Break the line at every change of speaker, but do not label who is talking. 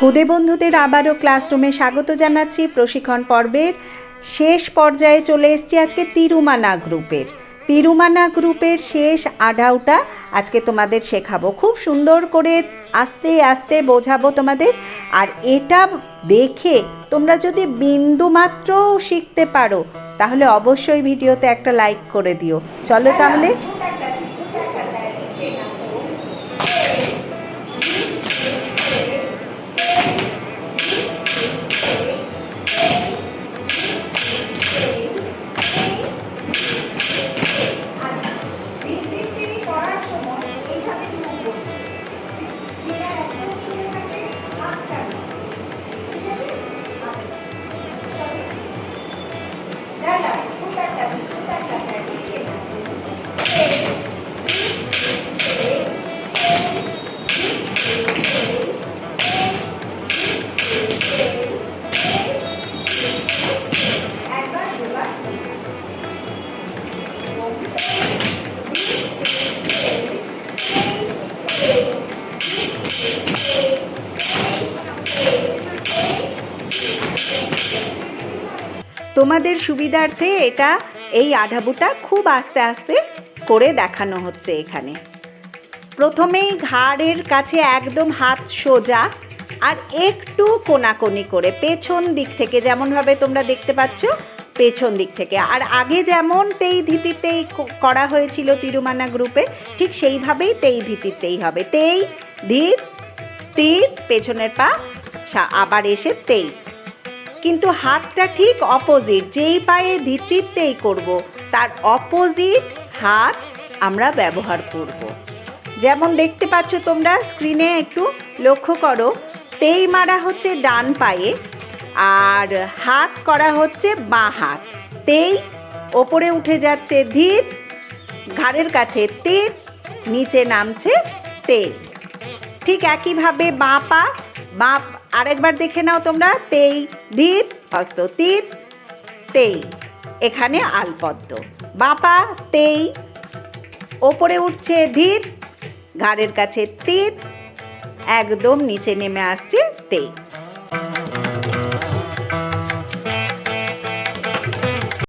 খুদে বন্ধুদের আবারও ক্লাসরুমে স্বাগত জানাচ্ছি প্রশিক্ষণ পর্বের শেষ পর্যায়ে চলে এসছি আজকে তিরুমানা গ্রুপের। তিরুমানা গ্রুপের শেষ আডাউটা আজকে তোমাদের শেখাবো। খুব সুন্দর করে আস্তে আস্তে বোঝাবো তোমাদের। আর এটা দেখে তোমরা যদি বিন্দু মাত্রও শিখতে পারো, তাহলে অবশ্যই ভিডিওতে একটা লাইক করে দিও। চলো তাহলে তোমাদের সুবিধার্থে এটা, এই আধাবুটা খুব আস্তে আস্তে করে দেখানো হচ্ছে এখানে। প্রথমেই ঘাড়ের কাছে একদম হাত সোজা আর একটু কোনাকোনি করে, পেছন দিক থেকে যেমনভাবে তোমরা দেখতে পাচ্ছ, পেছন দিক থেকে। আর আগে যেমন তেই ধিতিতেই করা হয়েছিল তিরুমানা গ্রুপে, ঠিক সেইভাবেই তেই ধিতিতেই হবে। তেই, ধিত, তিত, পেছনের পা আবার এসে তেই। কিন্তু হাতটা ঠিক অপোজিট যেই পায়ে ধিতিতেই করব, তার অপোজিট হাত আমরা ব্যবহার করব। যেমন দেখতে পাচ্ছ তোমরা স্ক্রিনে একটু লক্ষ্য করো, তেই মারা হচ্ছে ডান পায়ে আর হাত করা হচ্ছে বাঁ হাত তেই ওপরে উঠে যাচ্ছে ধীর, ঘাড়ের কাছে তীর, নিচে নামছে তেল ঠিক একইভাবে বাঁ পা বাঁ আরেকবার দেখে নাও তোমরা। তেই ধিত হস্ত তিত তেই, এখানে আলপদ্ম। বাপা, তেই, ওপরে উঠছে ধীর, ঘাড়ের কাছে তিত একদম নিচে নেমে আসছে তেই।